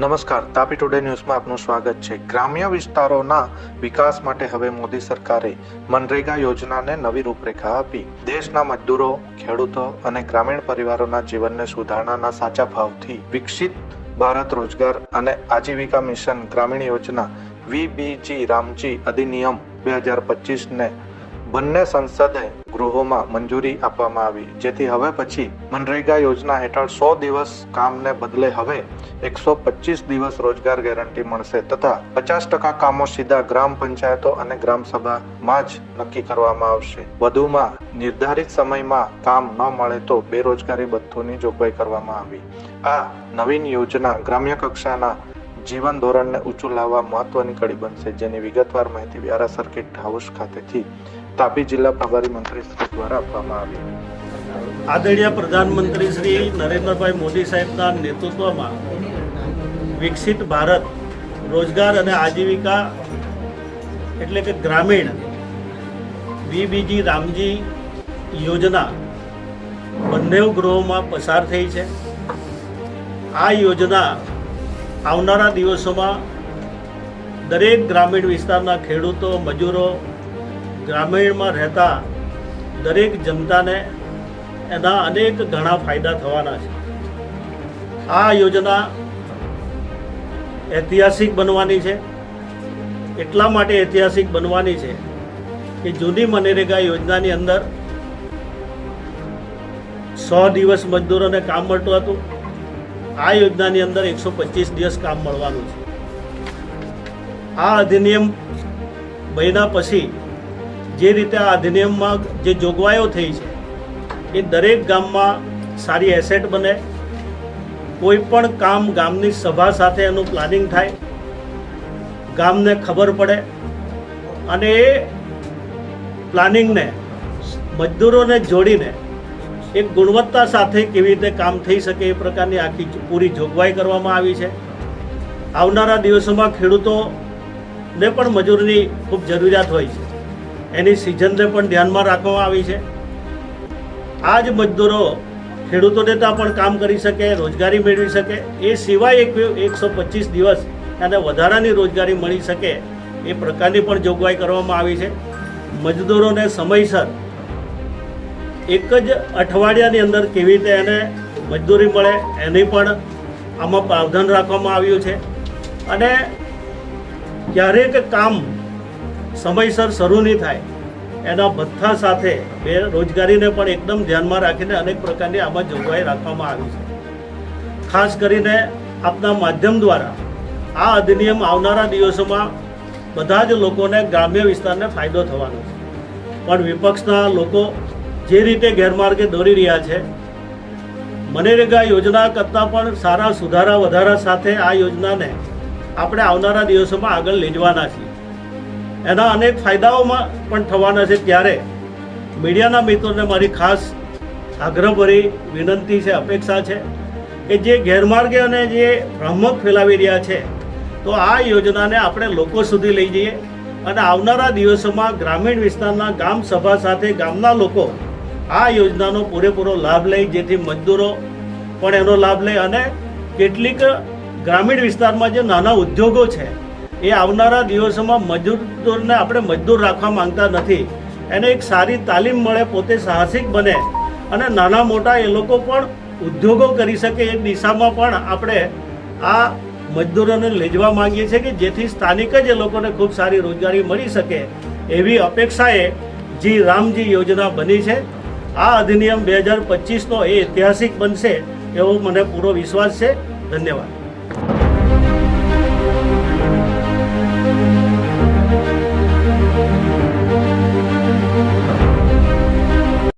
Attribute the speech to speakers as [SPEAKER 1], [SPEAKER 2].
[SPEAKER 1] નમસ્કાર, તાપી ટુડે ન્યૂઝમાં આપનું સ્વાગત છે. ગ્રામ્ય વિસ્તારોના વિકાસ માટે હવે મોદી સરકારે મનરેગા યોજનાને નવી રૂપરેખા આપી. દેશના મજદૂરો, ખેડૂતો અને ગ્રામીણ પરિવારોના જીવનને સુધારણાના સાચા ભાવથી વિકસિત ભારત રોજગાર અને આજીવિકા મિશન ગ્રામીણ યોજના વીબીજી રામજી અધિનિયમ બે હજાર પચીસને બંને સંસદે ગૃહોમાં મંજૂરી આપવામાં આવી. જેથી હવે પછી મનરેગા યોજના હેઠળ સો દિવસ કામને બદલે હવે એકસો પચીસ દિવસ રોજગાર ગેરંટી મળશે તથા પચાસ ટકા કામો સીધા ગ્રામ પંચાયતો અને ગ્રામસભામાં જ નક્કી કરવામાં આવશે. વધુમાં નિર્ધારિત સમયમાં કામ ન મળે તો બેરોજગારી ભથ્થુની જોગવાઈ કરવામાં આવી. આ નવીન યોજના ગ્રામ્ય કક્ષાના જીવન ધોરણને ઊંચું લાવવા મહત્વની કડી બનશે, જેની વિગતવાર માહિતી વ્યારા સર્કિટ હાઉસ ખાતેથી તાપી જિલ્લા પ્રભારી મંત્રી શ્રી દ્વારા આપવામાં આવી.
[SPEAKER 2] આદરણીય પ્રધાનમંત્રી શ્રી નરેન્દ્રભાઈ મોદી સાહેબના નેતૃત્વમાં વિકસિત ભારત, રોજગાર અને આજીવિકા એટલે કે ગ્રામીણ બીબીજી રામજી યોજના બંને ગૃહોમાં પસાર થઈ છે. આ યોજના આવનારા દિવસોમાં દરેક ગ્રામીણ વિસ્તારના ખેડૂતો, મજૂરો ગ્રામીણમાં રહેતા દરેક જનતાને એના અનેક ઘણા ફાયદા થવાના છે. આ યોજના ઐતિહાસિક બનવાની છે. એટલા માટે ઐતિહાસિક બનવાની છે કે જૂની મનરેગા યોજનાની અંદર સો દિવસ મજદૂરોને કામ મળતું હતું. આ યોજનાની અંદર એકસો પચીસ દિવસ કામ મળવાનું છે. આ અધિનિયમ બન્યા પછી જે રીતે આ અધિનિયમમાં જે જોગવાઈઓ થઈ છે, એ દરેક ગામમાં સારી એસેટ બને. કોઈ પણ કામ ગામની સભા સાથે એનું પ્લાનિંગ થાય, ગામને ખબર પડે અને એ પ્લાનિંગને મજદૂરોને જોડીને એક ગુણવત્તા સાથે કેવી રીતે કામ થઈ શકે એ પ્રકારની આખી પૂરી જોગવાઈ કરવામાં આવી છે. આવનારા દિવસોમાં ખેડૂતોને પણ મજૂરની ખૂબ જરૂરિયાત હોય છે. એની સિઝનને પણ ધ્યાનમાં રાખવામાં આવી છે. આ જ મજદૂરો ખેડૂતોને ત્યાં પણ કામ કરી શકે, રોજગારી મેળવી શકે, એ સિવાય એક એકસો પચીસ દિવસ અને વધારાની રોજગારી મળી શકે એ પ્રકારની પણ જોગવાઈ કરવામાં આવી છે. મજદૂરોને સમયસર એક જ અઠવાડિયાની અંદર કેવી રીતે એને મજદૂરી મળે એની પણ આમાં પ્રાવધાન રાખવામાં આવ્યું છે. અને ક્યારેક કામ સમયસર શરૂ નહીં થાય. એના ભથ્થા સાથે બે રોજગારીને પણ એકદમ ધ્યાનમાં રાખીને અનેક પ્રકારની આમાં જોગવાઈ રાખવામાં આવી છે. ખાસ કરીને આપના માધ્યમ દ્વારા આ અધિનિયમ આવનારા દિવસોમાં બધા જ લોકોને ગ્રામ્ય વિસ્તારને ફાયદો થવાનો છે. પણ વિપક્ષના લોકો જે રીતે ગેરમાર્ગે દોરી રહ્યા છે, મનરેગા યોજના કરતાં પણ સારા સુધારા વધારા સાથે આ યોજનાને આપણે આવનારા દિવસોમાં આગળ લેજવાના છીએ. એના અનેક ફાયદાઓમાં પણ થવાના છે ત્યારે મીડિયાના મિત્રોને મારી ખાસ આગ્રહભરી વિનંતી છે, અપેક્ષા છે કે જે ગેરમાર્ગે અને જે ભ્રમક ફેલાવી રહ્યા છે, તો આ યોજનાને આપણે લોકો સુધી લઈ જઈએ અને આવનારા દિવસોમાં ગ્રામીણ વિસ્તારના ગામ સભા સાથે ગામના લોકો આ યોજનાનો પૂરેપૂરો લાભ લે, જેથી મજદૂરો પણ એનો લાભ લે અને કેટલીક ગ્રામીણ વિસ્તારમાં જે નાના ઉદ્યોગો છે એ આવનારા દિવસોમાં મજૂરને આપણે મજદૂર રાખવા માંગતા નથી. એને એક સારી તાલીમ મળે, પોતે સાહસિક બને અને નાના મોટા એ લોકો પણ ઉદ્યોગો કરી શકે એ દિશામાં પણ આપણે આ મજદૂરોને લેજવા માંગીએ છીએ કે જેથી સ્થાનિક જ એ લોકોને ખૂબ સારી રોજગારી મળી શકે એવી અપેક્ષાએ જી રામજી યોજના બની છે. આ અધિનિયમ બે હજાર પચીસનો એ ઐતિહાસિક બનશે એવો મને પૂરો વિશ્વાસ છે. ધન્યવાદ.